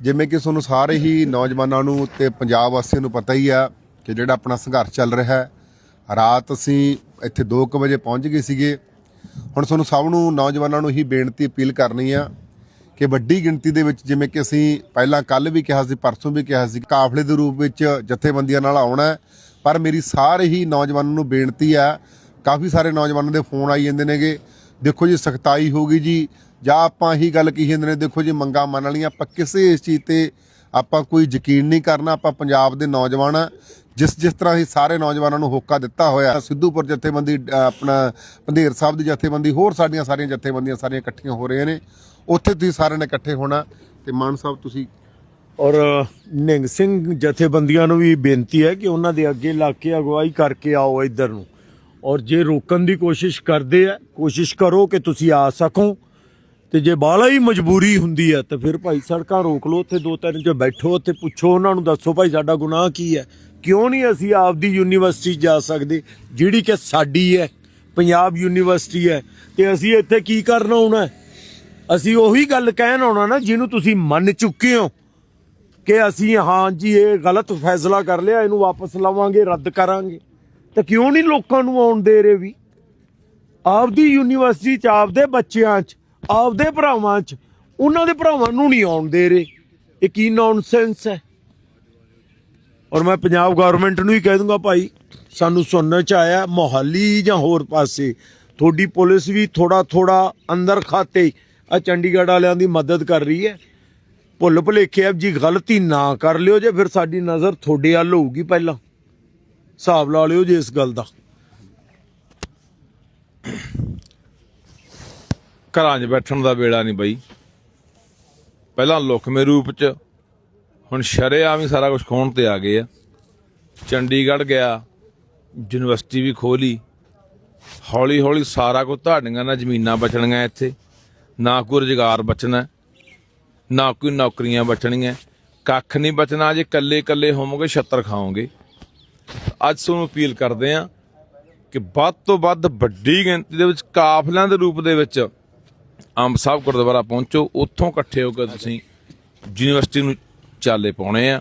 ਜਿਵੇਂ ਕਿ ਤੁਹਾਨੂੰ ਸਾਰੇ ਹੀ ਨੌਜਵਾਨਾਂ ਨੂੰ ਤੇ ਪੰਜਾਬ ਵਾਸੀਆਂ ਨੂੰ ਪਤਾ ਹੀ ਆ ਕਿ ਜਿਹੜਾ ਆਪਣਾ ਸੰਘਰਸ਼ ਚੱਲ ਰਿਹਾ ਹੈ। ਰਾਤ ਅਸੀਂ ਇੱਥੇ 2:00 ਵਜੇ ਪਹੁੰਚ ਗਏ ਸੀਗੇ। ਹੁਣ ਤੁਹਾਨੂੰ ਸਭ ਨੂੰ ਨੌਜਵਾਨਾਂ ਨੂੰ ਹੀ ਬੇਨਤੀ ਅਪੀਲ ਕਰਨੀ ਆ ਕਿ ਵੱਡੀ ਗਿਣਤੀ ਦੇ ਵਿੱਚ ਜਿਵੇਂ ਕਿ ਅਸੀਂ ਪਹਿਲਾਂ ਕੱਲ ਵੀ ਕਿਹਾ ਸੀ, ਪਰਸੋਂ ਵੀ ਕਿਹਾ ਸੀ, ਕਾਫਲੇ ਦੇ ਰੂਪ ਵਿੱਚ ਜਥੇਬੰਦੀਆਂ ਨਾਲ ਆਉਣਾ ਪਰ ਮੇਰੀ ਸਾਰੇ ਹੀ ਨੌਜਵਾਨਾਂ ਨੂੰ ਬੇਨਤੀ ਆ, ਕਾਫੀ ਸਾਰੇ ਨੌਜਵਾਨਾਂ ਦੇ ਫੋਨ ਆਈ ਜਾਂਦੇ ਨੇਗੇ। ਦੇਖੋ ਜੀ, ਸਖਤਾਈ ਹੋਗੀ ਜੀ। ਜਾਂ ਆਪਾਂ ਹੀ ਗੱਲ ਕਹੀ ਜਾਂਦੇ ਨੇ, ਦੇਖੋ ਜੀ, ਮੰਗਾ ਮੰਨ ਵਾਲੀਆਂ ਆਪਾਂ ਕਿਸੇ ਇਸ ਚੀਜ਼ ਤੇ ਆਪਾਂ ਕੋਈ ਯਕੀਨ ਨਹੀਂ ਕਰਨਾ, ਆਪਾਂ ਪੰਜਾਬ ਦੇ ਨੌਜਵਾਨ ਆ, ਜਿਸ ਜਿਸ ਤਰ੍ਹਾਂ ਹੀ ਸਾਰੇ ਨੌਜਵਾਨਾਂ ਨੂੰ ਹੋਕਾ ਦਿੱਤਾ ਹੋਇਆ, ਸਿੱਧੂਪੁਰ ਜਥੇਬੰਦੀ ਆਪਣਾ ਪੰਧੇਰ ਸਾਹਿਬ ਦੀ ਜਥੇਬੰਦੀ, ਹੋਰ ਸਾਡੀਆਂ ਸਾਰੀਆਂ ਜਥੇਬੰਦੀਆਂ ਸਾਰੀਆਂ ਇਕੱਠੀਆਂ ਹੋ ਰਹੀਆਂ ਨੇ, ਉੱਥੇ ਤੁਸੀਂ ਸਾਰਿਆਂ ਨੇ ਇਕੱਠੇ ਹੋਣਾ, ਤੇ ਮਾਨ ਸਾਹਿਬ ਤੁਸੀਂ ਔਰ ਨਿੰਗ ਸਿੰਘ ਜਥੇਬੰਦੀਆਂ ਨੂੰ ਵੀ ਬੇਨਤੀ ਹੈ ਕਿ ਉਹਨਾਂ ਦੇ ਅੱਗੇ ਲਾ ਕੇ ਅਗਵਾਈ ਕਰਕੇ ਆਓ ਇੱਧਰ ਨੂੰ। ਔਰ ਜੇ ਰੋਕਣ ਦੀ ਕੋਸ਼ਿਸ਼ ਕਰਦੇ ਆ, ਕੋਸ਼ਿਸ਼ ਕਰੋ ਕਿ ਤੁਸੀਂ ਆ ਸਕੋ। ਤੇ ਜੇ ਬਾਲਾ ਹੀ ਮਜਬੂਰੀ ਹੁੰਦੀ ਹੈ, ਤਾਂ ਫਿਰ ਭਾਈ ਸੜਕਾਂ ਰੋਕ ਲਓ, ਉੱਥੇ ਦੋ ਤਿੰਨ 'ਚ ਬੈਠੋ, ਉੱਥੇ ਪੁੱਛੋ ਉਹਨਾਂ ਨੂੰ, ਦੱਸੋ ਭਾਈ ਸਾਡਾ ਗੁਨਾਹ ਕੀ ਹੈ? ਕਿਉਂ ਨਹੀਂ ਅਸੀਂ ਆਪਦੀ ਯੂਨੀਵਰਸਿਟੀ ਜਾ ਸਕਦੇ? ਜਿਹੜੀ ਕਿ ਸਾਡੀ ਹੈ, ਪੰਜਾਬ ਯੂਨੀਵਰਸਿਟੀ ਹੈ, ਤੇ ਅਸੀਂ ਇੱਥੇ ਕੀ ਕਰਨ ਆਉਣਾ ਅਸੀਂ ਉਹੀ ਗੱਲ ਕਹਿਣ ਆਉਣਾ ਨਾ, ਜਿਹਨੂੰ ਤੁਸੀਂ ਮੰਨ ਚੁੱਕੇ ਹੋ ਕਿ ਅਸੀਂ, ਹਾਂ ਜੀ, ਇਹ ਗਲਤ ਫੈਸਲਾ ਕਰ ਲਿਆ, ਇਹਨੂੰ ਵਾਪਸ ਲਵਾਂਗੇ, ਰੱਦ ਕਰਾਂਗੇ। ਤਾਂ ਕਿਉਂ ਨਹੀਂ ਲੋਕਾਂ ਨੂੰ ਆਉਣ ਦੇ ਰਹੇ ਵੀ? ਆਪਦੀ ਯੂਨੀਵਰਸਿਟੀ ਚ, ਆਪਦੇ ਬੱਚਿਆਂ ਚ ਆਪਦੇ ਭਰਾਵਾਂ ਚ, ਉਹਨਾਂ ਦੇ ਭਰਾਵਾਂ ਨੂੰ ਨਹੀਂ ਆਉਣ ਦੇ ਰਹੇ। ਇਹ ਕੀ ਨੌਨਸੈਂਸ ਹੈ? ਔਰ ਮੈਂ ਪੰਜਾਬ ਗਵਰਨਮੈਂਟ ਨੂੰ ਹੀ ਕਹਿ ਦੂੰਗਾ ਭਾਈ, ਸਾਨੂੰ ਸੁਣਨ ਚ ਆਇਆ, ਮੋਹਾਲੀ ਜਾਂ ਹੋਰ ਪਾਸੇ। ਤੁਹਾਡੀ ਪੁਲਿਸ ਵੀ ਥੋੜਾ ਥੋੜਾ ਅੰਦਰ ਖਾਤੇ ਆ ਚੰਡੀਗੜ੍ਹ ਵਾਲਿਆਂ ਦੀ ਮਦਦ ਕਰ ਰਹੀ ਹੈ। ਭੁੱਲ ਭੁਲੇਖੇ ਆ ਜੀ ਗਲਤੀ ਨਾ ਕਰ ਲਿਓ ਜੇ ਫਿਰ ਸਾਡੀ ਨਜ਼ਰ ਤੁਹਾਡੇ ਵੱਲ ਹੋਊਗੀ ਪਹਿਲਾਂ। ਹਿਸਾਬ ਲਾ ਲਿਓ ਜੇ ਇਸ ਗੱਲ ਦਾ। ਘਰਾਂ 'ਚ ਬੈਠਣ ਦਾ ਵੇਲਾ ਨਹੀਂ ਬਈ। ਪਹਿਲਾਂ ਲੁਕਮੇ ਰੂਪ 'ਚ, ਹੁਣ ਸ਼ਰੇਆਮ ਹੀ ਸਾਰਾ ਕੁਝ ਖੋਣ ਤੇ ਆ ਗਏ ਆ। ਚੰਡੀਗੜ੍ਹ ਗਿਆ, ਯੂਨੀਵਰਸਿਟੀ ਵੀ ਖੋਲੀ। ਹੌਲੀ ਹੌਲੀ ਸਾਰਾ ਕੁਝ ਤੁਹਾਡੀਆਂ ਨਾਲ ਜ਼ਮੀਨਾਂ ਬਚਣੀਆਂ ਇੱਥੇ। ਨਾ ਕੋਈ ਰੁਜ਼ਗਾਰ ਬਚਣਾ, ਨਾ ਕੋਈ ਨੌਕਰੀਆਂ ਬਚਣੀਆਂ। ਕੱਖ ਨਹੀਂ ਬਚਣਾ, ਜੇ ਕੱਲੇ ਕੱਲੇ ਹੋਵੋਗੇ, ਛੱਤਰ ਖਾਓਗੇ। ਅੱਜ ਤੁਹਾਨੂੰ ਅਪੀਲ ਕਰਦੇ ਆ ਕਿ ਵੱਧ ਤੋਂ ਵੱਧ ਵੱਡੀ ਗਿਣਤੀ ਦੇ ਵਿੱਚ ਕਾਫਲਿਆਂ ਦੇ ਰੂਪ ਦੇ ਵਿੱਚ ਅੰਬ ਸਾਹਿਬ ਗੁਰਦੁਆਰਾ ਪਹੁੰਚੋ ਉੱਥੋਂ ਇਕੱਠੇ ਹੋ ਕੇ ਤੁਸੀਂ ਯੂਨੀਵਰਸਿਟੀ ਨੂੰ ਚਾਲੇ ਪਾਉਣੇ ਆ।